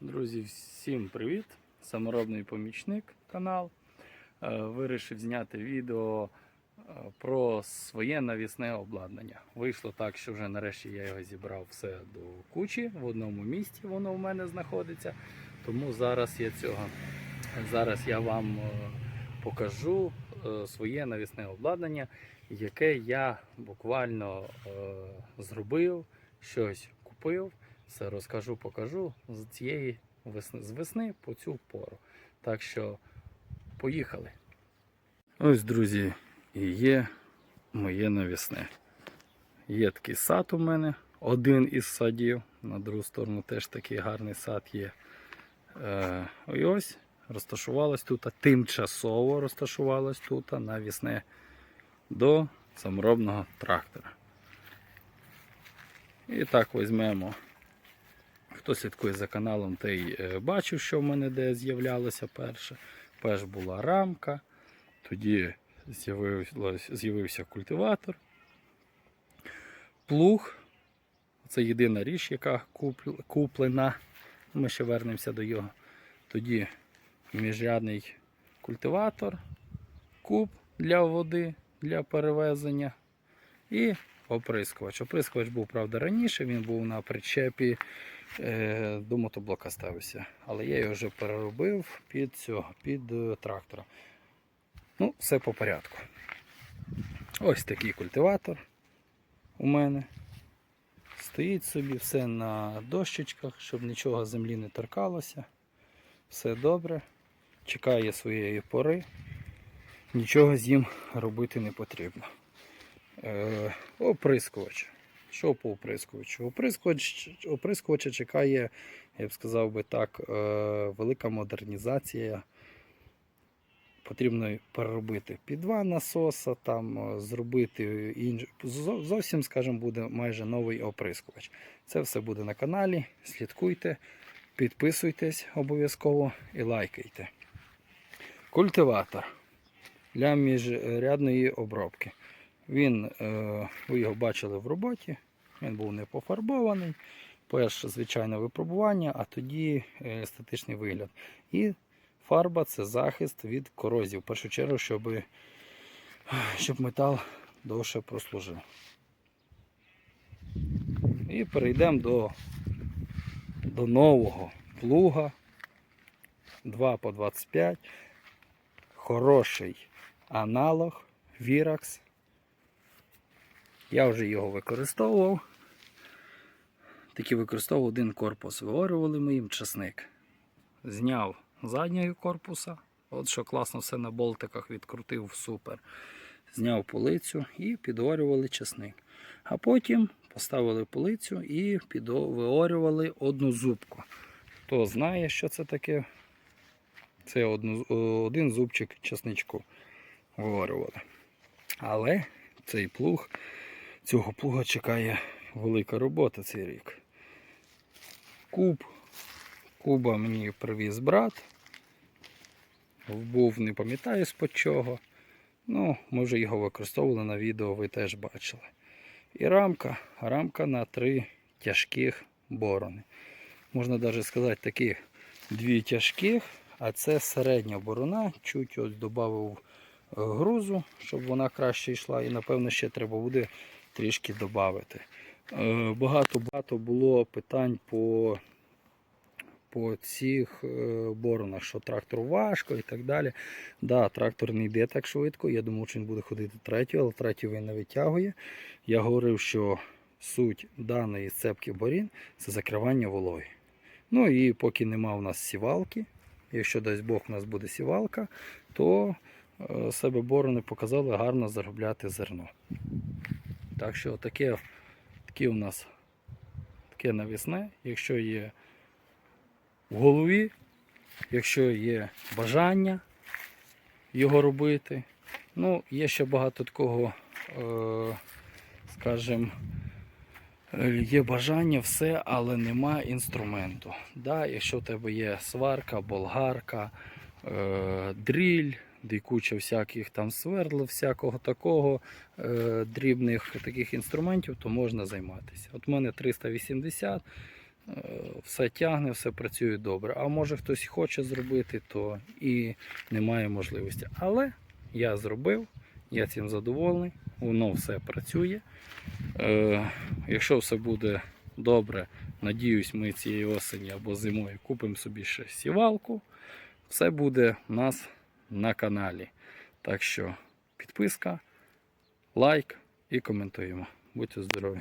Друзі, всім привіт! Саморобний помічник канал. Е, Вирішив зняти відео е, про своє навісне обладнання. Вийшло так, що вже нарешті я його зібрав все до кучі. В одному місці воно у мене знаходиться. Тому зараз я цього зараз я вам е, покажу своє навісне обладнання, яке я буквально зробив, щось купив. Все розкажу, покажу з цієї весни, з весни по цю пору. Так що поїхали. Ось, друзі, і є моє навісне. Є такий сад у мене, один із садів. На другу сторону теж такий гарний сад є. Е, і ось розташувалась тут, тимчасово розташувалась тут навісне до саморобного трактора. І так візьмемо. Хто слідкує за каналом, той е, бачив, що в мене де з'являлося перше. Перш була рамка, тоді з'явився культиватор, плуг. Це єдина річ, яка куплена. Ми ще вернемося до його. Тоді міжрядний культиватор, куб для води, для перевезення і оприскувач. Оприскувач був, правда, раніше, він був на причепі до мотоблока ставився. Але я його вже переробив під цього, під е, трактора. Ну, все по порядку. Ось такий культиватор у мене. Стоїть собі все на дощечках, щоб нічого землі не торкалося. Все добре. Чекає своєї пори. Нічого з ним робити не потрібно. Е, оприскувач. Що по оприскувачу? Оприскувач, оприскувача чекає, я б сказав би так, е, велика модернізація. Потрібно переробити під два насоса, там, е, зробити зо- зовсім, скажімо, буде майже новий оприскувач. Це все буде на каналі. Слідкуйте, підписуйтесь обов'язково і лайкайте. Культиватор для міжрядної обробки. Він, е, ви його бачили в роботі, він був не пофарбований. Перше звичайне випробування, а тоді е, естетичний вигляд. І фарба це захист від корозії. В першу чергу, щоб, щоб метал довше прослужив. І перейдемо до, до нового плуга 2 по 25. Хороший аналог Virax. Я вже його використовував. Таки використовував один корпус. Виорювали ми їм часник. Зняв заднього корпуса. От що класно все на болтиках відкрутив супер. Зняв полицю і підорювали часник. А потім поставили полицю і виорювали одну зубку. Хто знає, що це таке? Це один зубчик часничку виорювали. Але цей плуг Цього плуга чекає велика робота цей рік. Куб. Куба мені привіз брат. Був не пам'ятаю з-под чого. Ну, ми вже його використовували на відео, ви теж бачили. І рамка. Рамка на три тяжких борони. Можна навіть сказати, таких дві тяжких, а це середня борона. Чуть ось додав грузу, щоб вона краще йшла. І напевно ще треба буде трішки додати. Багато багато було питань по по цих е, боронах, що трактор важко і так далі. Да, трактор не йде так швидко. Я думав, що він буде ходити третю, але третю він не витягує. Я говорив, що суть даної цепки борін це закривання вологи. Ну і поки нема у нас сівалки, якщо дасть Бог у нас буде сівалка, то е, себе борони показали гарно заробляти зерно. Так що таке, таке у нас таке навісне, якщо є в голові, якщо є бажання його робити. Ну, є ще багато такого, е, скажімо, є бажання все, але нема інструменту. Да, якщо в тебе є сварка, болгарка, е, дріль, де куча всяких там свердл, всякого такого е, дрібних таких інструментів, то можна займатися. От у мене 380, е, все тягне, все працює добре. А може хтось хоче зробити, то і немає можливості. Але я зробив, я цим задоволений, воно все працює. Е, якщо все буде добре, надіюсь, ми цієї осені або зимою купимо собі ще сівалку. Все буде у нас на каналі. Так що підписка, лайк і коментуємо. Будьте здорові!